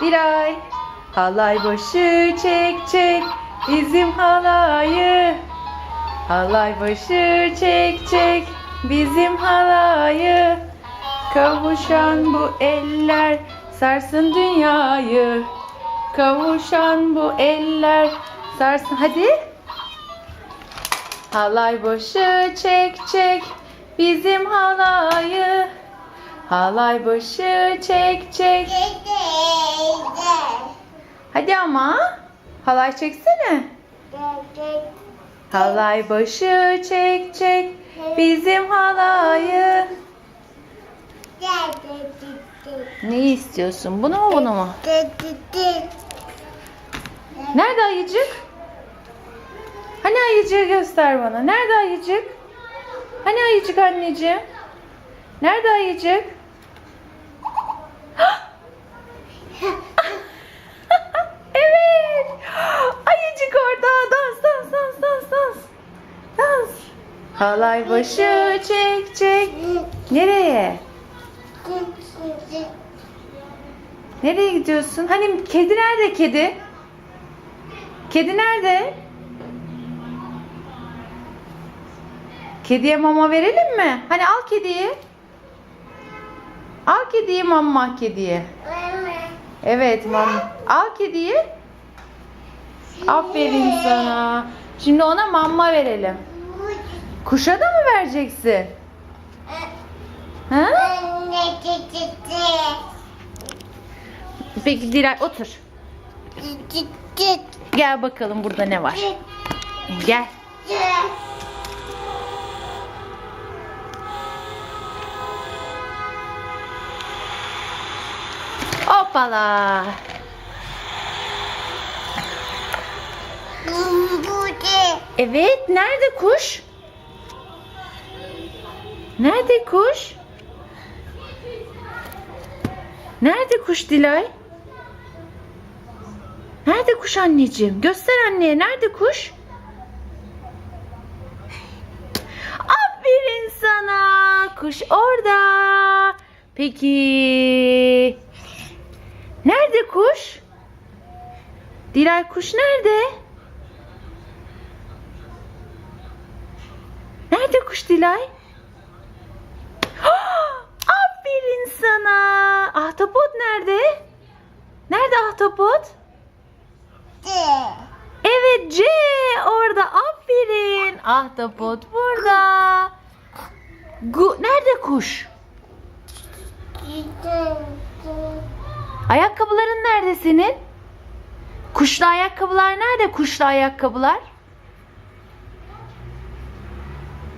Dilay. Halay başı çek çek bizim halayı. Halay başı çek çek bizim halayı. Kavuşan bu eller sarsın dünyayı. Kavuşan bu eller sarsın. Hadi. Halay başı çek çek bizim halayı. Halay başı çek çek. Hadi ama. Halay çeksene. Halay başı çek çek bizim halayı. Ne istiyorsun? Bunu mu bunu mu? Nerede ayıcık? Hani ayıcığı göster bana. Nerede ayıcık? Hani ayıcık anneciğim? Nerede ayıcık? evet. Ayıcık orada. Dans dans dans dans dans. Dans. Halay başı çek çek. Nereye? Nereye gidiyorsun? Hani kedi nerede kedi? Kedi nerede? Kediye mama verelim mi? Hani al kediyi. Al kediyi mama kediye. Evet mama. Al kediyi. Aferin sana. Şimdi ona mama verelim. Kuşa da mı vereceksin? Ha? Peki Dilay otur. Gel bakalım burada ne var. Gel. Hoppala. Evet, nerede kuş? Nerede kuş? Nerede kuş Dilay? Nerede kuş anneciğim? Göster anneye. Nerede kuş? Aferin sana. Kuş orada. Peki. Nerede kuş? Dilay kuş nerede? Nerede kuş Dilay? Aferin sana. Ahtapot nerede? Nerede ahtapot? Evet C orada. Aferin. Ahtapot burada. Gu nerede kuş? Ayakkabıların nerede senin? Kuşlu ayakkabılar nerede? Kuşlu ayakkabılar.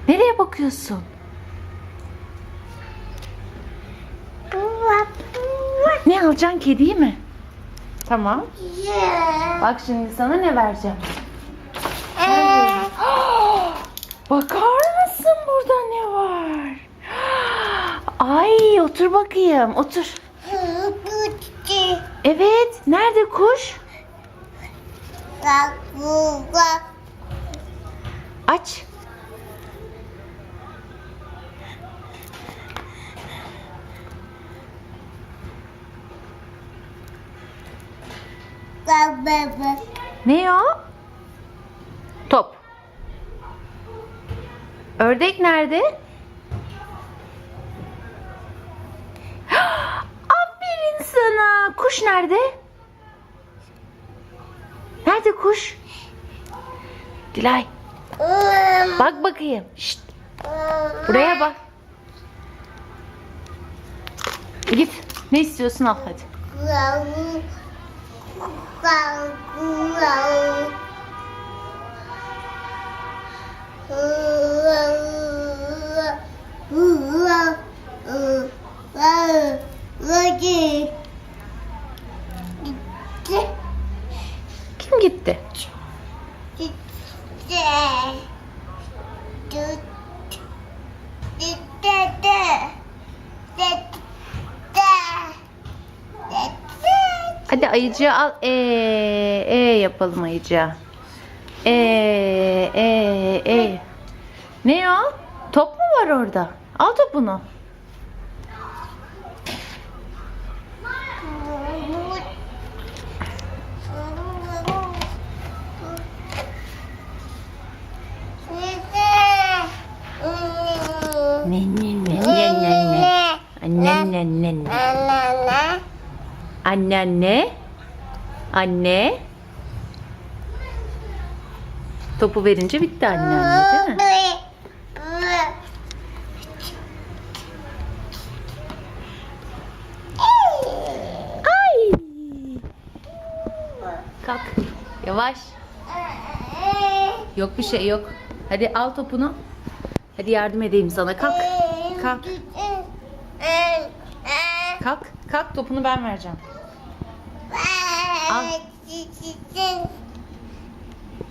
Nereye bakıyorsun? Ne alacaksın kediyi mi? Tamam. Bak şimdi sana ne vereceğim. Bakar mısın burada ne var? Ay otur bakayım otur. Evet nerede kuş? Aç. Ne o? Top. Ördek nerede? Aferin sana. Kuş nerede? Nerede kuş? Dilay. Bak bakayım. Şşt, buraya bak. Git. Ne istiyorsun al hadi. ayıcığı al. E, e yapalım ayıcığı. E, e, e. Ne o? Top mu var orada? Al topunu. Anneanne. Anneanne. Anneanne. Anne. Topu verince bitti anne anne değil mi? Ay. Kalk. Yavaş. Yok bir şey yok. Hadi al topunu. Hadi yardım edeyim sana. Kalk. Kalk. Kalk. Kalk topunu ben vereceğim.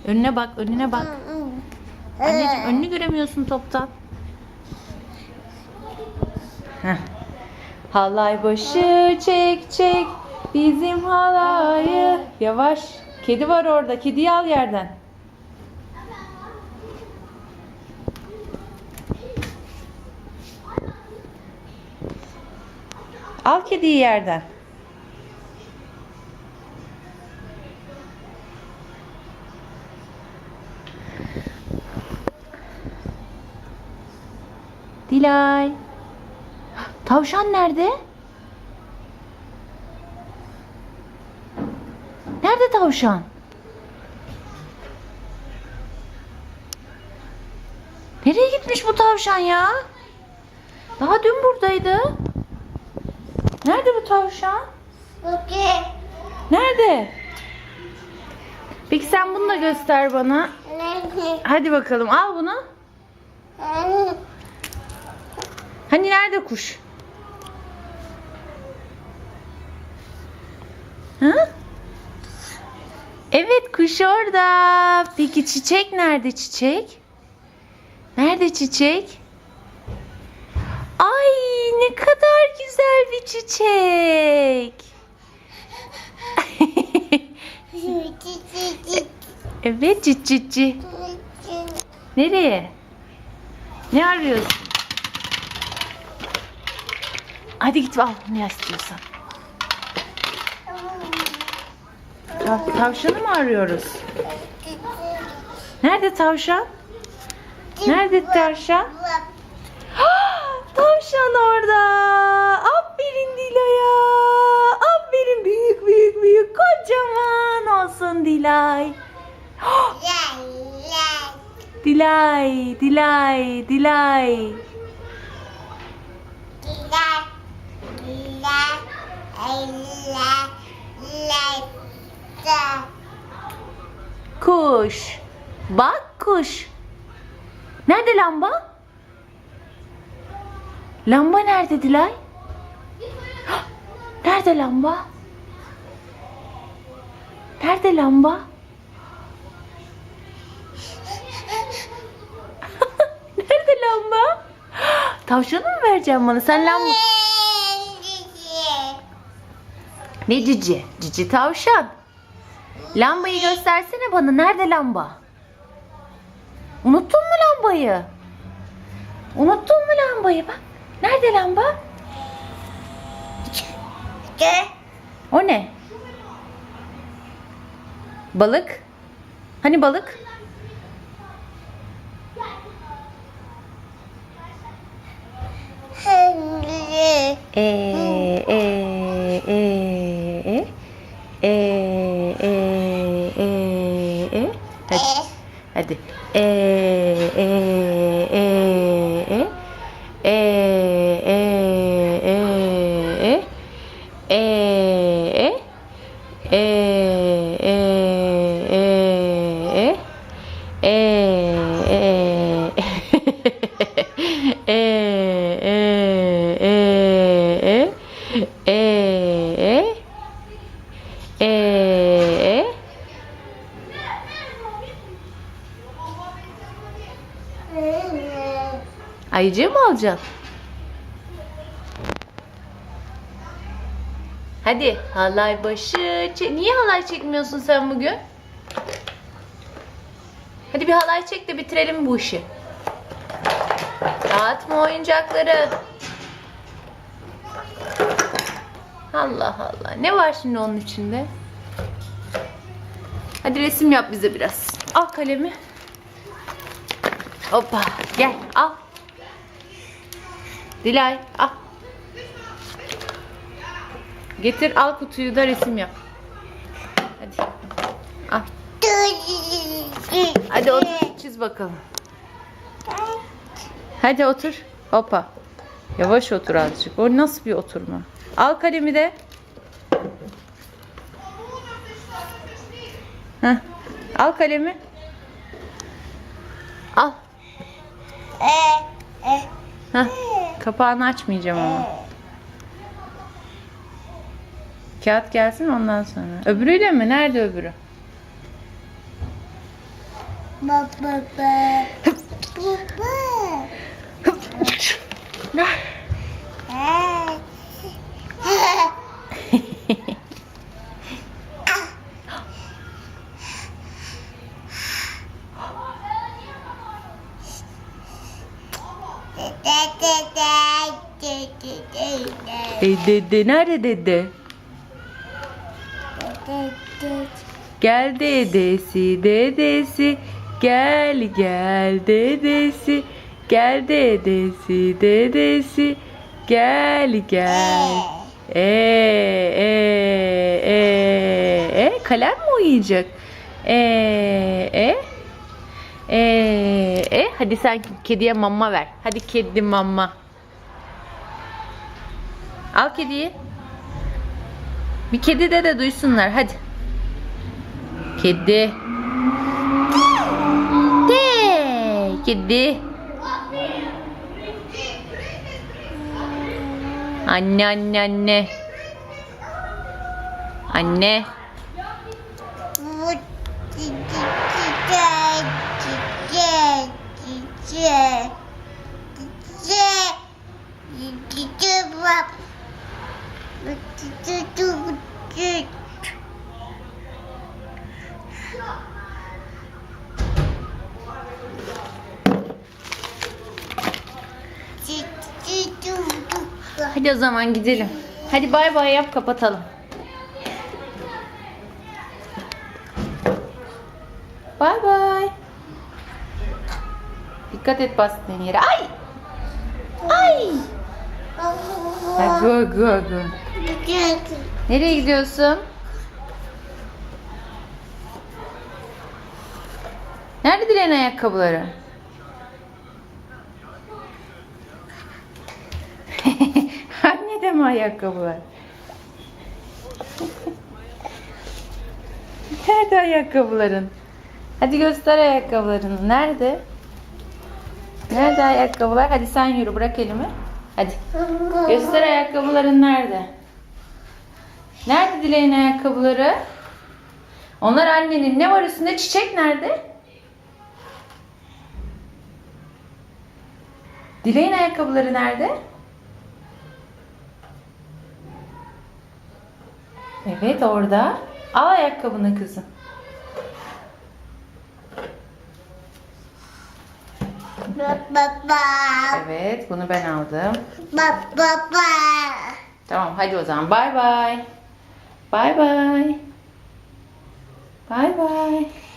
Önüne bak, önüne bak. Anneciğim önünü göremiyorsun toptan. Heh. Halay başı çek çek bizim halayı. Yavaş. Kedi var orada. Kediyi al yerden. Al kediyi yerden. Dilay. Tavşan nerede? Nerede tavşan? Nereye gitmiş bu tavşan ya? Daha dün buradaydı. Nerede bu tavşan? Nerede? Peki sen bunu da göster bana. Hadi bakalım al bunu. Hani nerede kuş? Ha? Evet kuş orada. Peki çiçek nerede çiçek? Nerede çiçek? Ay ne kadar güzel bir çiçek. evet cit. Nereye? Ne arıyorsun? Hadi git al ne istiyorsan. Tav- tavşanı mı arıyoruz? Nerede tavşan? Nerede tavşan? Tavşan orada. Aferin Dilay'a. Aferin büyük büyük büyük kocaman olsun Dilay. Ah, Dilay, Dilay, Dilay. Kuş. Bak kuş. Nerede lamba? Lamba nerede Dilay? Nerede lamba? Nerede lamba? nerede lamba? Tavşanı mı vereceğim bana? Sen lamba... Ne cici? Cici tavşan. Lambayı göstersene bana. Nerede lamba? Unuttun mu lambayı? Unuttun mu lambayı? Bak. Nerede lamba? O ne? Balık. Hani balık? E eh, eh, Ayıcığı mı alacaksın? Hadi halay başı. çek- Niye halay çekmiyorsun sen bugün? Hadi bir halay çek de bitirelim bu işi. Dağıtma oyuncakları. Allah Allah. Ne var şimdi onun içinde? Hadi resim yap bize biraz. Al kalemi. Hoppa. Gel al. Dilay al. Getir al kutuyu da resim yap. Hadi. Al. Hadi otur çiz bakalım. Hadi otur. Hoppa. Yavaş otur azıcık. O nasıl bir oturma? Al kalemi de. Heh. Al kalemi. Al. Heh. Kapağını açmayacağım ama. Kağıt gelsin ondan sonra. Öbürüyle mi? Nerede öbürü? Baba baba. Baba. E dede nerede dede? Gel dedesi dedesi. Gel gel dedesi. Gel dedesi dedesi. Gel gel. E e e e. Kalem mi uyuyacak e e. E e. Hadi sen kediye mama ver. Hadi kedi mama al kediyi bir kedi de de duysunlar hadi Kedi. De. Kedi. Anne anne anne. Anne. Hadi o zaman gidelim. Hadi bay bay yap kapatalım. Bay bay. Dikkat et bastığın yere. Ay! Ay! Ha, Go go go. Nereye gidiyorsun? Nerede Dilan ayakkabıları? Anne de mi ayakkabılar? Nerede ayakkabıların? Hadi göster ayakkabılarını. Nerede? Nerede ayakkabılar? Hadi sen yürü bırak elimi. Hadi. Göster ayakkabıların nerede? Nerede Dileğin ayakkabıları? Onlar annenin. Ne var üstünde? Çiçek nerede? Dileğin ayakkabıları nerede? Evet orada. Al ayakkabını kızım. Evet bunu ben aldım. Tamam hadi o zaman bay bay. Bay bay. Bay bay.